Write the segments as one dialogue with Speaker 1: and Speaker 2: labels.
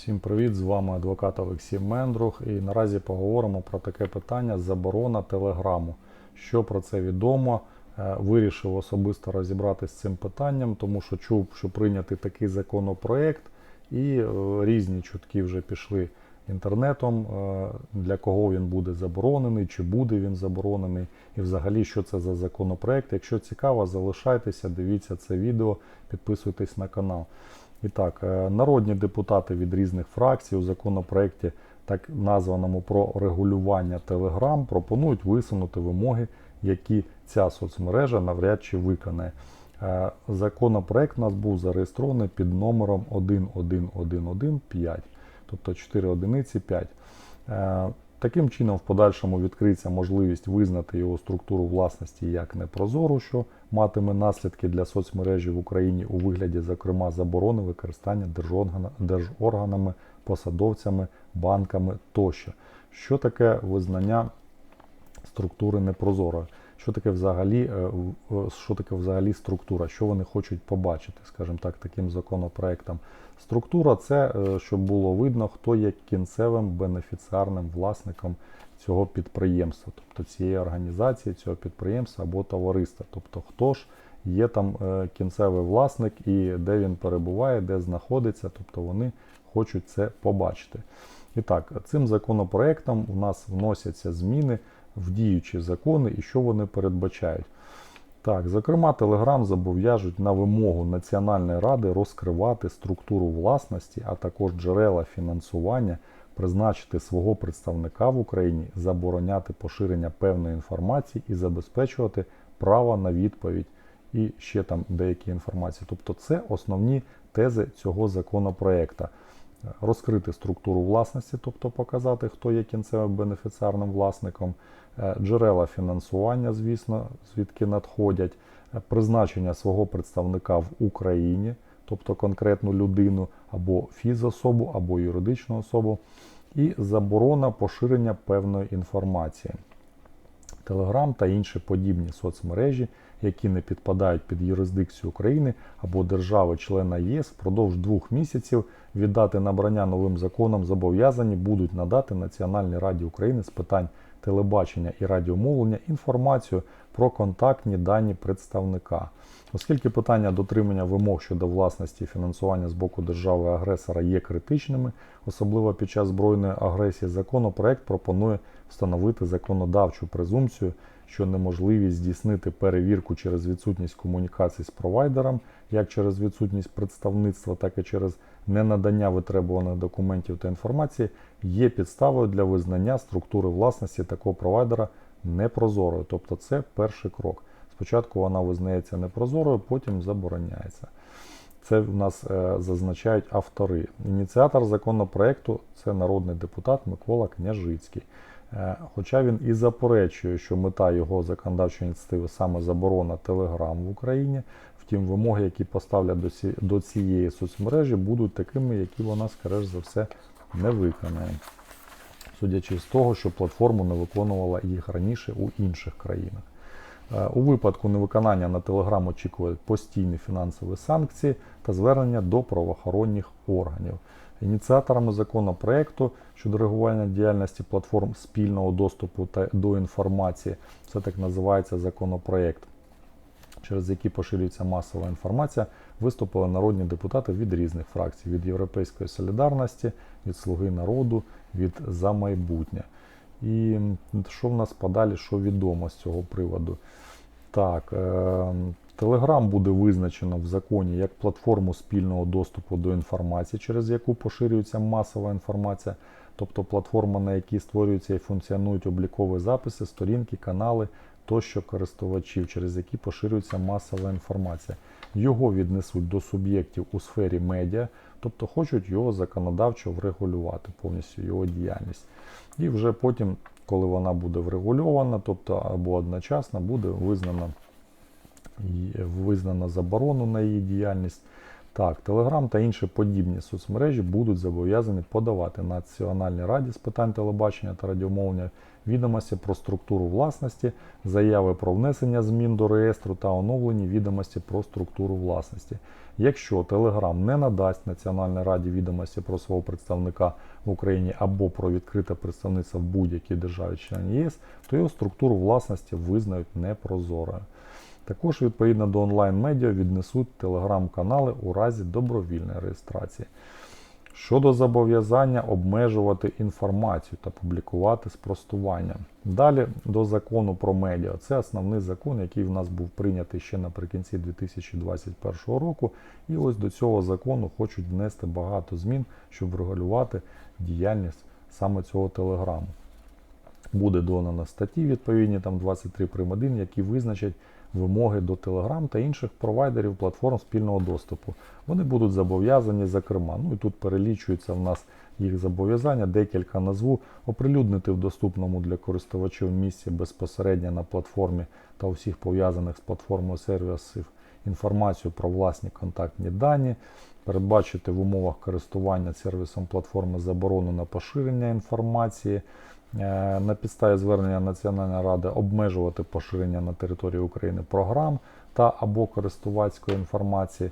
Speaker 1: Всім привіт! З вами адвокат Олексій Мендрух. І наразі поговоримо про таке питання заборона телеграму. Що про це відомо? Е, Вирішив особисто розібратися з цим питанням, тому що чув, що прийнятий такий законопроект, і е, різні чутки вже пішли інтернетом, е, для кого він буде заборонений, чи буде він заборонений, і взагалі що це за законопроект. Якщо цікаво, залишайтеся, дивіться це відео, підписуйтесь на канал. І так, е, народні депутати від різних фракцій у законопроекті, так названому про регулювання Телеграм, пропонують висунути вимоги, які ця соцмережа навряд чи виконає. Е, Законопроект у нас був зареєстрований під номером 11115, тобто 4 одиниці 5. Таким чином, в подальшому відкриться можливість визнати його структуру власності як непрозору, що матиме наслідки для соцмережі в Україні у вигляді, зокрема, заборони використання держорганами, посадовцями, банками тощо. Що таке визнання структури непрозорою? Що таке взагалі, е, е, що таке взагалі структура? Що вони хочуть побачити, скажімо так, таким законопроектом? Структура це е, щоб було видно, хто є кінцевим бенефіціарним власником цього підприємства, тобто цієї організації, цього підприємства або товариства. Тобто, хто ж є там кінцевий власник і де він перебуває, де знаходиться, тобто вони хочуть це побачити. І так, цим законопроектом у нас вносяться зміни в діючі закони і що вони передбачають. Так, зокрема, Telegram зобов'яжуть на вимогу Національної ради розкривати структуру власності, а також джерела фінансування, призначити свого представника в Україні, забороняти поширення певної інформації і забезпечувати право на відповідь і ще там деякі інформації. Тобто це основні тези цього законопроекта. Розкрити структуру власності, тобто показати, хто є кінцевим бенефіціарним власником, е, джерела фінансування, звісно, звідки надходять, е, призначення свого представника в Україні, тобто конкретну людину або фізособу, або юридичну особу, і заборона поширення певної інформації. Телеграм та інші подібні соцмережі, які не підпадають під юрисдикцію України або держави-члена ЄС, впродовж двох місяців віддати набрання новим законом зобов'язані будуть надати Національній раді України з питань телебачення і радіомовлення інформацію про контактні дані представника. Оскільки питання дотримання вимог щодо власності і фінансування з боку держави-агресора є критичними, особливо під час збройної агресії, законопроект пропонує встановити законодавчу презумпцію, що неможливість здійснити перевірку через відсутність комунікацій з провайдером, як через відсутність представництва, так і через ненадання витребуваних документів та інформації, є підставою для визнання структури власності такого провайдера непрозорою. Тобто це перший крок. Спочатку вона визнається непрозорою, потім забороняється. Це в нас е, зазначають автори. Ініціатор законопроекту це народний депутат Микола Княжицький. Е, Хоча він і заперечує, що мета його законодавчої ініціативи саме заборона Телеграм в Україні, втім, вимоги, які поставлять до, ці, до цієї соцмережі, будуть такими, які вона, скоріш за все, не виконає. Судячи з того, що платформу не виконувала їх раніше у інших країнах. Е, У випадку невиконання на Telegram очікують постійні фінансові санкції та звернення до правоохоронних органів. Ініціаторами законопроекту щодо регулювання діяльності платформ спільного доступу та до інформації, це так називається законопроект, через який поширюється масова інформація, виступили народні депутати від різних фракцій: від Європейської солідарності, від Слуги народу, від за майбутнє. І що в нас подалі, що відомо з цього приводу? Так, Telegram буде визначено в законі як платформу спільного доступу до інформації, через яку поширюється масова інформація, тобто платформа, на якій створюються і функціонують облікові записи, сторінки, канали тощо користувачів, через які поширюється масова інформація. Його віднесуть до суб'єктів у сфері медіа, тобто хочуть його законодавчо врегулювати повністю його діяльність. І вже потім, коли вона буде врегульована, тобто або одночасно буде визнана, визнана заборону на її діяльність. Так, Telegram та інші подібні соцмережі будуть зобов'язані подавати Національній раді з питань телебачення та радіомовлення відомості про структуру власності, заяви про внесення змін до реєстру та оновлені відомості про структуру власності. Якщо Телеграм не надасть Національній раді відомості про свого представника в Україні або про відкрите представництво в будь-якій державі члені ЄС, то його структуру власності визнають непрозорою. Також відповідно до онлайн-медіа віднесуть телеграм-канали у разі добровільної реєстрації. Щодо зобов'язання обмежувати інформацію та публікувати спростування. Далі до закону про медіа. Це основний закон, який в нас був прийнятий ще наприкінці 2021 року. І ось до цього закону хочуть внести багато змін, щоб врегулювати діяльність саме цього телеграму. Буде додано статті відповідні там 23 прим. 1, які визначать вимоги до Telegram та інших провайдерів платформ спільного доступу. Вони будуть зобов'язані, зокрема, ну і тут перелічується в нас їх зобов'язання, декілька назву, оприлюднити в доступному для користувачів місці безпосередньо на платформі та усіх пов'язаних з платформою сервісів інформацію про власні контактні дані, передбачити в умовах користування сервісом платформи заборону на поширення інформації. Е, На підставі звернення Національної ради обмежувати поширення на території України програм та або користувацької інформації,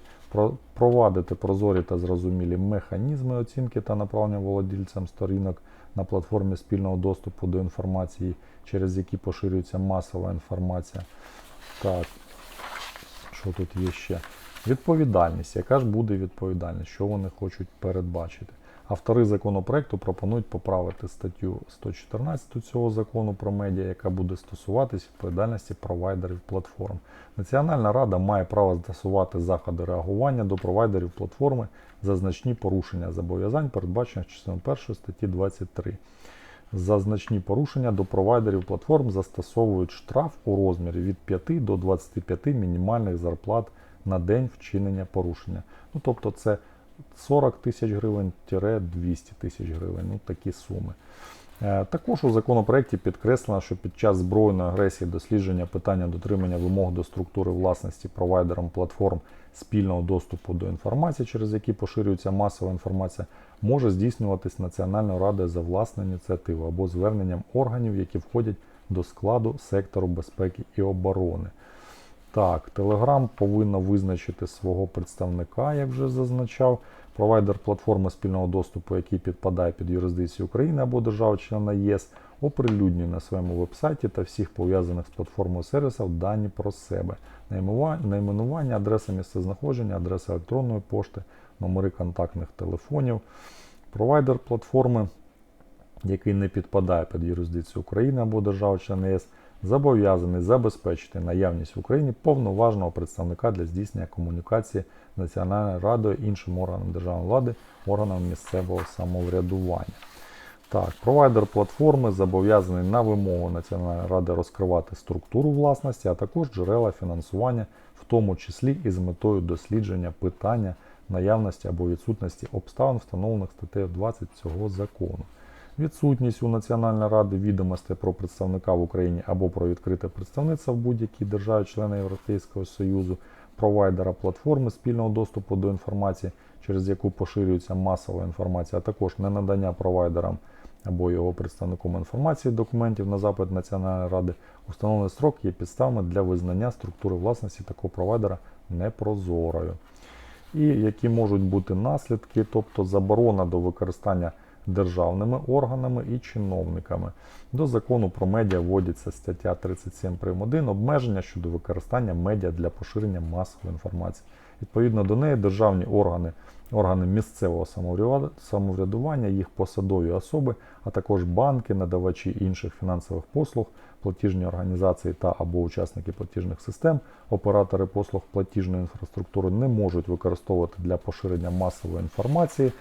Speaker 1: провадити прозорі та зрозумілі механізми оцінки та направлення володільцям сторінок на платформі спільного доступу до інформації, через які поширюється масова інформація. Так, що тут є ще? Відповідальність. Яка ж буде відповідальність? Що вони хочуть передбачити? Автори законопроекту пропонують поправити статтю 114 цього закону про медіа, яка буде стосуватись відповідальності провайдерів платформ. Національна рада має право застосувати заходи реагування до провайдерів платформи за значні порушення зобов'язань, передбачених частиною 1 статті 23. За значні порушення до провайдерів платформ застосовують штраф у розмірі від 5 до 25 мінімальних зарплат на день вчинення порушення. Ну тобто це 40 тисяч гривень 200 тисяч гривень. Ну такі суми. Е, Також у законопроекті підкреслено, що під час збройної агресії дослідження питання дотримання вимог до структури власності провайдером платформ спільного доступу до інформації, через які поширюється масова інформація, може здійснюватись Національною радою за власну ініціативу або зверненням органів, які входять до складу сектору безпеки і оборони. Так, Telegram повинна визначити свого представника, як вже зазначав, провайдер платформи спільного доступу, який підпадає під юрисдикцію України або держави-члена ЄС, оприлюднює на своєму вебсайті та всіх пов'язаних з платформою сервісів дані про себе, найменування, адреса місцезнаходження, адреса електронної пошти, номери контактних телефонів. Провайдер платформи, який не підпадає під юрисдикцію України або держави-члена ЄС, зобов'язаний забезпечити наявність в Україні повноважного представника для здійснення комунікації Національною радою, іншим органам державної влади, органам місцевого самоврядування. Так, провайдер платформи зобов'язаний на вимогу Національної ради розкривати структуру власності, а також джерела фінансування, в тому числі і з метою дослідження питання наявності або відсутності обставин, встановлених статтею 20 цього закону. Відсутність у Національної ради відомостей про представника в Україні або про відкрите представництво в будь-якій державі члена Європейського Союзу, провайдера платформи спільного доступу до інформації, через яку поширюється масова інформація, а також ненадання провайдерам або його представником інформації документів на запит Національної ради, установлений строк є підставами для визнання структури власності такого провайдера непрозорою. І які можуть бути наслідки, тобто заборона до використання державними органами і чиновниками. До закону про медіа вводиться стаття 37 прим. 1 обмеження щодо використання медіа для поширення масової інформації. Відповідно до неї державні органи, органи місцевого самоврядування, їх посадові особи, а також банки, надавачі інших фінансових послуг, платіжні організації та або учасники платіжних систем, оператори послуг платіжної інфраструктури не можуть використовувати для поширення масової інформації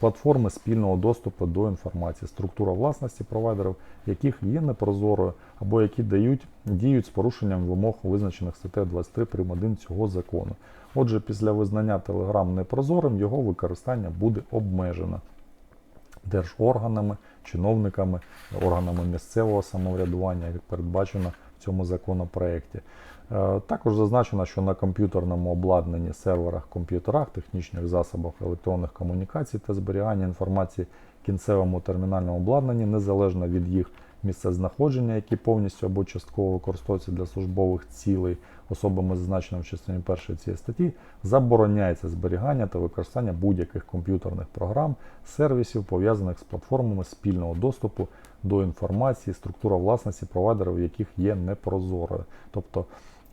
Speaker 1: платформи спільного доступу до інформації, структура власності провайдерів, яких є непрозорою або які дають діють з порушенням вимог, визначених статтею 23 прим. 1 цього закону. Отже, після визнання Telegram непрозорим його використання буде обмежено держорганами, чиновниками, органами місцевого самоврядування, як передбачено в цьому законопроекті. Е, Також зазначено, що на комп'ютерному обладнанні, серверах, комп'ютерах, технічних засобах електронних комунікацій та зберігання інформації кінцевому термінальному обладнанні, незалежно від їх місцезнаходження, які повністю або частково використовуються для службових цілей, особами, зазначеними в частині першої цієї статті, забороняється зберігання та використання будь-яких комп'ютерних програм, сервісів, пов'язаних з платформами спільного доступу до інформації, структура власності провайдерів, яких є непрозорою. Тобто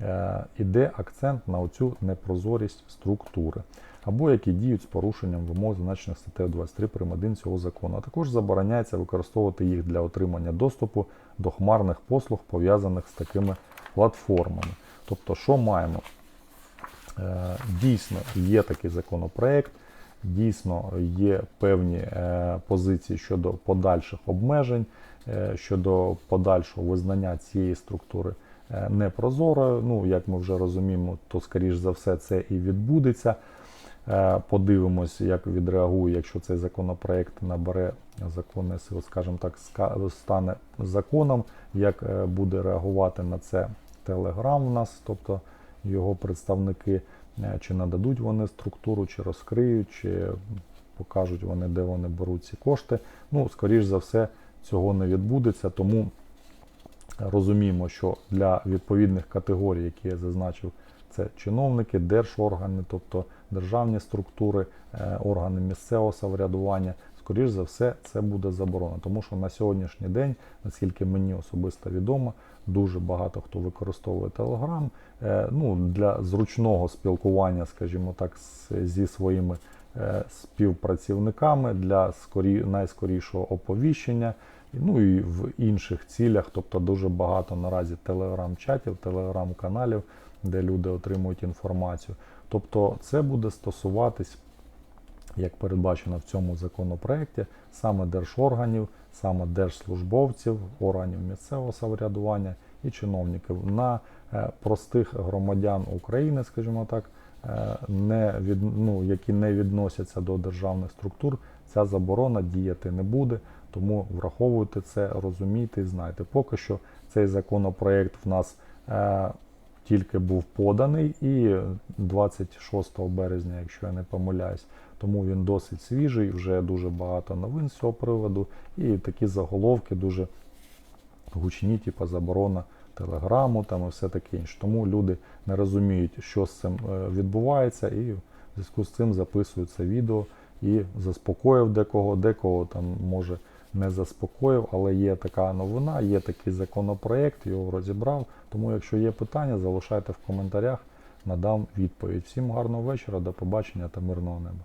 Speaker 1: е, іде акцент на оцю непрозорість структури, або які діють з порушенням вимог, зазначених статтею 23 прим. 1 цього закону. А також забороняється використовувати їх для отримання доступу до хмарних послуг, пов'язаних з такими платформами. Тобто, що маємо? Е, Дійсно, є такий законопроект, дійсно є певні е, позиції щодо подальших обмежень, е, щодо подальшого визнання цієї структури непрозорою. Ну, як ми вже розуміємо, то скоріш за все це і відбудеться. Подивимось, як відреагує, якщо цей законопроект набере законної сили, скажімо так, стане законом, як буде реагувати на це Телеграм у нас, тобто його представники, е, чи нададуть вони структуру, чи розкриють, чи покажуть вони, де вони беруть ці кошти. Ну, скоріш за все, цього не відбудеться, тому розуміємо, що для відповідних категорій, які я зазначив, це чиновники, держоргани, тобто державні структури, е, органи місцевого самоврядування. Скоріш за все, це буде заборонено, тому що на сьогоднішній день, наскільки мені особисто відомо, дуже багато хто використовує Telegram е, ну, для зручного спілкування, скажімо так, зі своїми е, співпрацівниками для найскорішого оповіщення, ну і в інших цілях, тобто дуже багато наразі телеграм-чатів, телеграм-каналів, де люди отримують інформацію. Тобто це буде стосуватись, як передбачено в цьому законопроекті, саме держорганів, саме держслужбовців, органів місцевого самоврядування і чиновників на е, простих громадян України, скажімо так, е, не від, ну, які не відносяться до державних структур, ця заборона діяти не буде. Тому враховуйте це, розумійте і знайте. Поки що цей законопроект в нас е, тільки був поданий і 26 березня, якщо я не помиляюсь, тому він досить свіжий, вже дуже багато новин з цього приводу, і такі заголовки дуже гучні, типу заборона телеграму там і все таке інше. Тому люди не розуміють, що з цим е, відбувається, і в зв'язку з цим записують це відео і заспокоїв декого, декого там може не заспокоїв, але є така новина, є такий законопроект, його розібрав. Тому, якщо є питання, залишайте в коментарях, надам відповідь. Всім гарного вечора, до побачення та мирного неба.